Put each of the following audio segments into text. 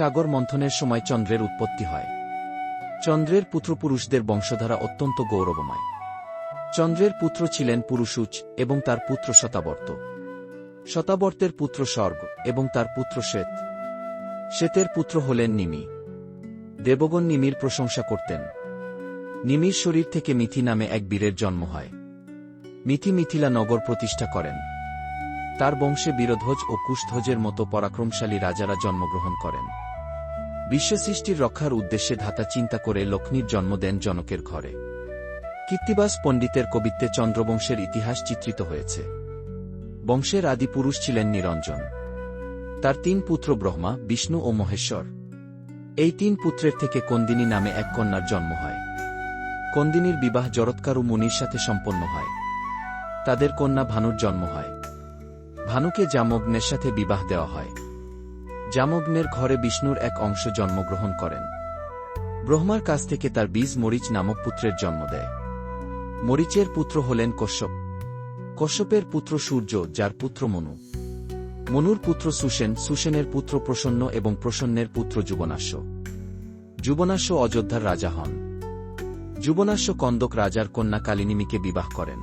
সাগর মন্থনের সময় চন্দ্রের উৎপত্তি হয়। চন্দ্রের পুত্রপুরুষদের বংশধারা অত্যন্ত গৌরবময়। চন্দ্রের পুত্র ছিলেন পুরুষুচ এবং তার পুত্র শতাবর্ত। শতাবর্তের পুত্র স্বর্গ এবং তার পুত্র শ্বেত। শ্বেতের পুত্র হলেন নিমি। দেবগণ নিমির প্রশংসা করতেন। নিমির শরীর থেকে মিথি নামে এক বীরের জন্ম হয়। মিথি মিথিলা নগর প্রতিষ্ঠা করেন। তার বংশে বীরধ্বজ ও কুশধ্বজের মতো পরাক্রমশালী রাজারা জন্মগ্রহণ করেন। বিশ্বসৃষ্টির রক্ষার উদ্দেশ্যে ধাতা চিন্তা করে লক্ষ্মীর জন্ম দেন জনকের ঘরে। কীর্তিবাস পণ্ডিতের কবিত্বে চন্দ্রবংশের ইতিহাস চিত্রিত হয়েছে। বংশের আদি পুরুষ ছিলেন নিরঞ্জন। তার তিন পুত্র ব্রহ্মা, বিষ্ণু ও মহেশ্বর। এই তিন পুত্রের থেকে কন্দিনী নামে এক কন্যার জন্ম হয়। কন্দিনীর বিবাহ জরৎকারু মুনির সাথে সম্পন্ন হয়। তাদের কন্যা ভানুর জন্ম হয়। ভানুকে জামগ্নের সাথে বিবাহ দেওয়া হয়। জামগ্নের ঘরে বিষ্ণুর এক অংশ জন্মগ্রহণ করেন। ব্রহ্মার কাছ থেকে তার বীজ মরিচ নামক পুত্রের জন্ম দেয়। মরিচের পুত্র হলেন কশ্যপ। কশ্যপের পুত্র সূর্য, যার পুত্র মনু। মনুর পুত্র সুসেন সুসেনের পুত্র প্রসন্ন এবং প্রসন্নের পুত্র যুবনাশ্য। যুবনাশ্য অযোধ্যার রাজা হন। যুবনাশ্য কন্দক রাজার কন্যা কালিনিমিকে বিবাহ করেন।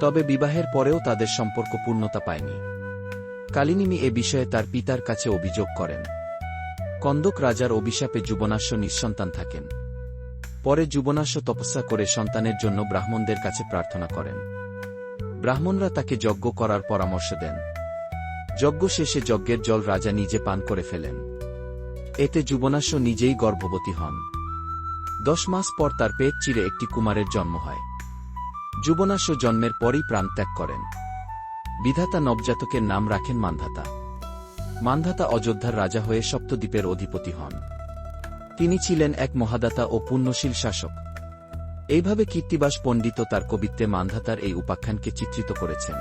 তবে বিবাহের পরেও তাদের সম্পর্ক পূর্ণতা পায়নি। কালিনিমি এ বিষয়ে তার পিতার কাছে অভিযোগ করেন। কন্দক রাজার অভিশাপে যুবনাশ্য নিঃসন্তান থাকেন। পরে যুবনাশ্য তপস্যা করে সন্তানের জন্য ব্রাহ্মণদের কাছে প্রার্থনা করেন। ব্রাহ্মণরা তাকে যজ্ঞ করার পরামর্শ দেন। যজ্ঞ শেষে যজ্ঞের জল রাজা নিজে পান করে ফেলেন। এতে যুবনাশ্য নিজেই গর্ভবতী হন। দশ মাস পর তার পেট চিরে একটি কুমারের জন্ম হয়। যুবনাশ্য জন্মের পরই প্রাণত্যাগ করেন। বিধাতা নবজাতকের নাম রাখেন মান্ধাতা। মান্ধাতা অযোধ্যার রাজা হয়ে সপ্তদ্বীপের অধিপতি হন। তিনি ছিলেন এক মহাদাতা ও পুণ্যশীল শাসক। এইভাবে কীর্তিবাস পণ্ডিত তার কবিত্বে মান্ধাতার এই উপাখ্যানকে চিত্রিত করেছেন।